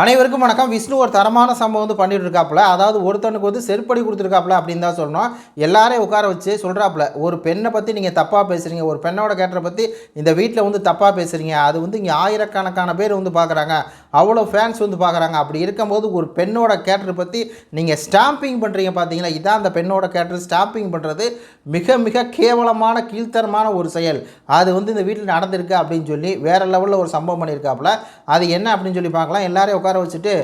அனைவருக்கும் வணக்கம். விஷ்ணு ஒரு தரமான சம்பவம் வந்து பண்ணிட்டு இருக்காப்புல அதாவது ஒருத்தனுக்கு வந்து செருப்படி கொடுத்துருக்காப்புல அப்படின்னு தான் சொல்லணும். எல்லாரையும் உட்கார வச்சு சொல்கிறாப்புல ஒரு பெண்ணை பற்றி நீங்கள் தப்பாக பேசுகிறீங்க ஒரு பெண்ணோட கேட்டரை பற்றி இந்த வீட்டில் வந்து தப்பாக பேசுகிறீங்க அது வந்து இங்கே ஆயிரக்கணக்கான பேர் வந்து பார்க்குறாங்க அவ்வளோ ஃபேன்ஸ் வந்து பார்க்குறாங்க அப்படி இருக்கும்போது ஒரு பெண்ணோட கேட்டரை பற்றி நீங்கள் ஸ்டாம்பிங் பண்ணுறீங்க பார்த்தீங்களா இதான் அந்த பெண்ணோட கேட்டர் ஸ்டாம்பிங் பண்ணுறது மிக மிக கேவலமான கீழ்த்தரமான ஒரு செயல். அது வந்து இந்த வீட்டில் நடந்திருக்கு அப்படின்னு சொல்லி வேறு லெவலில் ஒரு சம்பவம் பண்ணியிருக்காப்புல. அது என்ன அப்படின்னு சொல்லி பார்க்கலாம். எல்லாரையும் உட்கார வச்சுட்டு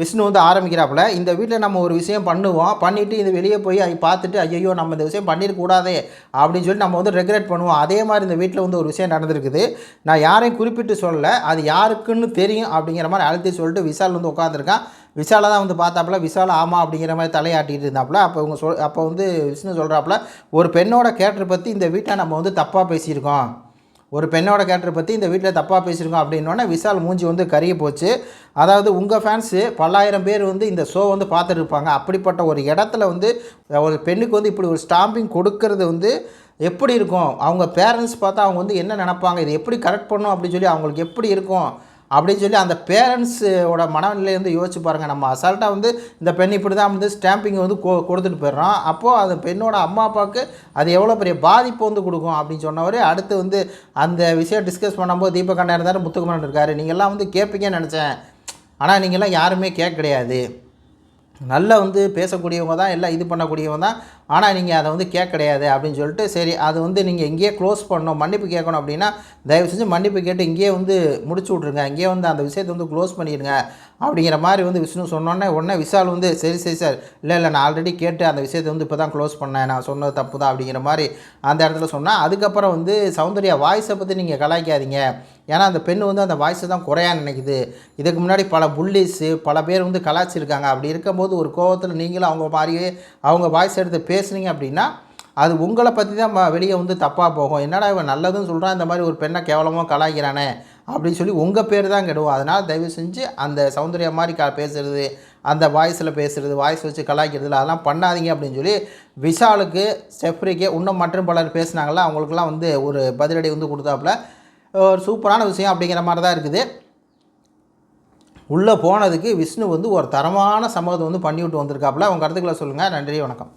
விஷ்ணு வந்து ஆரம்பிக்கிறாப்புல இந்த வீட்டில் நம்ம ஒரு விஷயம் பண்ணுவோம் பண்ணிவிட்டு இது வெளியே போய் அதை பார்த்துட்டு ஐயோ நம்ம இந்த விஷயம் பண்ணிடக்கூடாதே அப்படின்னு சொல்லி நம்ம வந்து ரெகுலேட் பண்ணுவோம். அதே மாதிரி இந்த வீட்டில் வந்து ஒரு விஷயம் நடந்திருக்குது. நான் யாரையும் குறிப்பிட்டு சொல்லலை அது யாருக்குன்னு தெரியும் அப்படிங்கிற மாதிரி அழுத்தி சொல்லிட்டு விஷால் வந்து உட்காந்துருக்கான் விஷாலை தான் வந்து பார்த்தாப்புல விஷால் ஆமாம் அப்படிங்கிற மாதிரி தலையாட்டிகிட்டு இருந்தாப்புல. அப்போ இவங்க சொல் அப்போ வந்து விஷ்ணு சொல்கிறாப்புல ஒரு பெண்ணோட கேரக்டர் பற்றி இந்த வீட்டை நம்ம வந்து தப்பாக பேசியிருக்கோம். ஒரு பெண்ணோட கேரக்டர் பற்றி இந்த வீட்டில் தப்பாக பேசியிருக்கோம் அப்படின்னோடனே விஷால் மூஞ்சி வந்து கருகி போச்சு. அதாவது உங்கள் ஃபேன்ஸு பல்லாயிரம் பேர் வந்து இந்த ஷோ வந்து பார்த்துட்டு இருப்பாங்க அப்படிப்பட்ட ஒரு இடத்துல வந்து ஒரு பெண்ணுக்கு வந்து இப்படி ஒரு ஸ்டாம்பிங் கொடுக்கறது வந்து எப்படி இருக்கும்? அவங்க பேரண்ட்ஸ் பார்த்தா அவங்க வந்து என்ன நினப்பாங்க? இது எப்படி கரெக்ட் பண்ணும் அப்படின்னு சொல்லி அவங்களுக்கு எப்படி இருக்கும்? அப்படின்னு சொல்லி அந்த பேரண்ட்ஸோட மனநிலையிலேருந்து வந்து யோசிச்சு பாருங்கள் நம்ம அசால்ட்டாக வந்து இந்த பெண் இப்படி தான் வந்து ஸ்டாம்பிங் வந்து கொ கொடுத்துட்டு போயிடுறோம் அப்போது அந்த பெண்ணோட அம்மா அப்பாவுக்கு அது எவ்வளோ பெரிய பாதிப்பு வந்து கொடுக்கும் அப்படின்னு சொன்னவர் அடுத்து வந்து அந்த விஷயம் டிஸ்கஸ் பண்ணும்போது தீபக் அண்ணா இருந்தார் முத்துக்குமரன் இருக்கார். நீங்கள்லாம் வந்து கேட்பீங்கன்னு நினச்சேன். ஆனால் நீங்கள்லாம் யாருமே கேட்க கிடையாது. நல்லா வந்து பேசக்கூடியவங்க தான் எல்லாம் இது பண்ணக்கூடியவங்க தான். ஆனால் நீங்கள் அதை வந்து கேட்க கிடையாது அப்படின்னு சொல்லிட்டு சரி அது வந்து நீங்கள் இங்கேயே க்ளோஸ் பண்ணணும் மன்னிப்பு கேட்கணும் அப்படின்னா தயவு செஞ்சு மன்னிப்பு கேட்டு இங்கேயே வந்து முடிச்சு விட்ருங்க இங்கேயே வந்து அந்த விஷயத்தை வந்து க்ளோஸ் பண்ணிடுங்க. அப்படிங்கிற மாதிரி வந்து விஷ்ணு சொன்னோன்னே உடனே விஷால் வந்து சரி சரி சார். இல்லை இல்லை நான் ஆல்ரெடி கேட்டு அந்த விஷயத்தை வந்து இப்போ தான் க்ளோஸ் பண்ணேன். நான் சொன்னது தப்பு தான் அப்படிங்கிற மாதிரி அந்த இடத்துல சொன்னால் அதுக்கப்புறம் வந்து சௌந்தர்யா வாய்ஸை பற்றி நீங்கள் கலாய்க்காதீங்க. ஏன்னா அந்த பெண் வந்து அந்த வாய்ஸை தான் குறையா நினைக்குது. இதுக்கு முன்னாடி பல புல்லிஸு பல பேர் வந்து கலாச்சிருக்காங்க அப்படி இருக்கும்போது ஒரு கோவத்தில் நீங்களும் அவங்க மாதிரியே அவங்க வாய்ஸ் எடுத்து பேசுனீங்க அப்படின்னா அது உங்களை பற்றி தான் வெளியே வந்து தப்பாக போகும். என்னடா இவன் நல்லதுன்னு சொல்கிறான் இந்த மாதிரி ஒரு பெண்ணை கேவலமாக கலாய்க்கிறானே. அப்படின்னு சொல்லி உங்கள் பேர் தான் கெடுவோம். அதனால் தயவு செஞ்சு அந்த சௌந்தர்யா மாதிரி க பேசுகிறது அந்த வாய்ஸில் பேசுகிறது வாய்ஸ் வச்சு கலாய்க்கிறதுல அதெல்லாம் பண்ணாதீங்க அப்படின்னு சொல்லி விஷாலுக்கு செஃப்ரிக்கு இன்னும் மற்றும் பலர் பேசினாங்களா அவங்களுக்குலாம் வந்து ஒரு பதிலடி வந்து கொடுத்தாப்புல. ஒரு சூப்பரான விஷயம் அப்படிங்கிற மாதிரி தான் இருக்குது. உள்ளே போனதுக்கு விஷ்ணு வந்து ஒரு தரமான சம்பவத்தை வந்து பண்ணிவிட்டு வந்திருக்காப்புல. அவங்க கருத்துக்களை சொல்லுங்கள் நன்றி வணக்கம்.